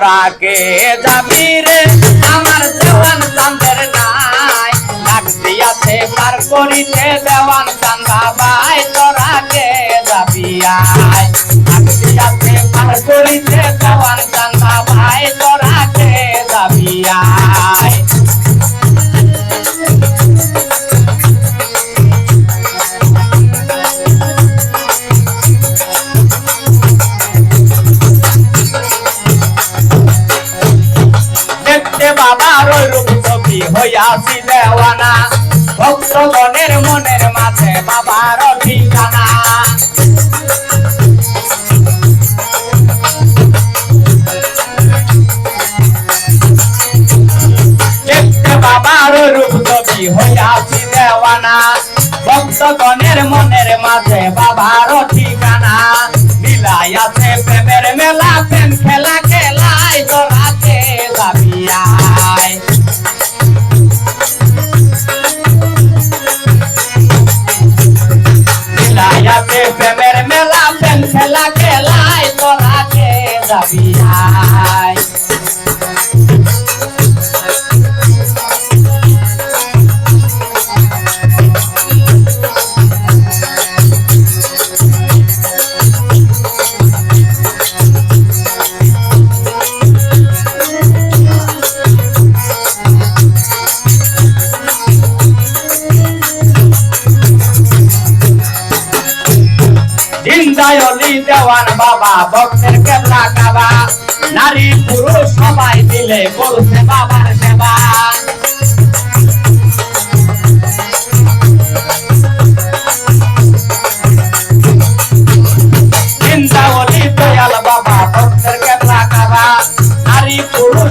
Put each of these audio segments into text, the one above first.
তোরা কে যাবি রে? আমার দেওয়ান চান্দের নাই ডাক দিয়াছে পার করিতে দেওয়ান চান্দা বাবার ওই রূপ ছবি হইয়াছি দেওয়ানা ভক্তগণের মনের মাঝে বাবার ঠিকানা। বাবার রূপ ছবি হইয়াছি দেওয়ানা মনের মাঝে বাবার জোড়াতে যাবিয়ায় দিনদায়লি দেওয়ান বাবা, ভক্তের কেবলা কাবা। নারী পুরুষ সবাই দিলে করছে বাবার সেবা।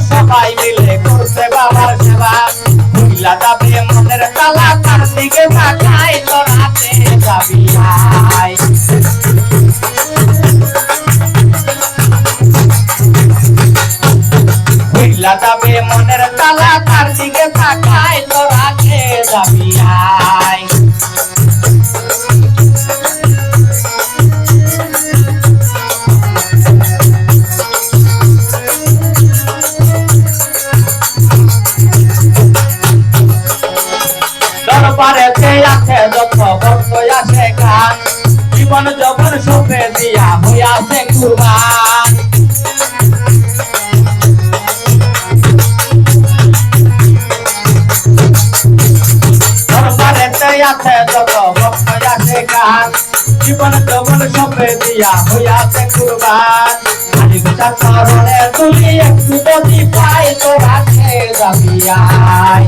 সবাই মিলে করছে বাবার সেবা। মহিলা যাবে মনের তালা তার দিকে তাকাই তোরাতে যাবি মহিলা যাবে মনের তালা, তার দিকে তাকায় কে যাবি আয়। জীবন যখন সপে দিয়া হইয়াছে কুরবান। আছে যত ভক্ত আছে গান, জীবন যখন সপে দিয়া হইয়াছে কুরবান। মালিক চরণে তুমি একটু যদি পাই তোরা কে যাবি আয়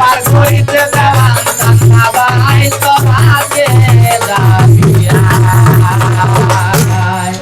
পার করিতে দেওয়ান জানবা ভাই তোরা কে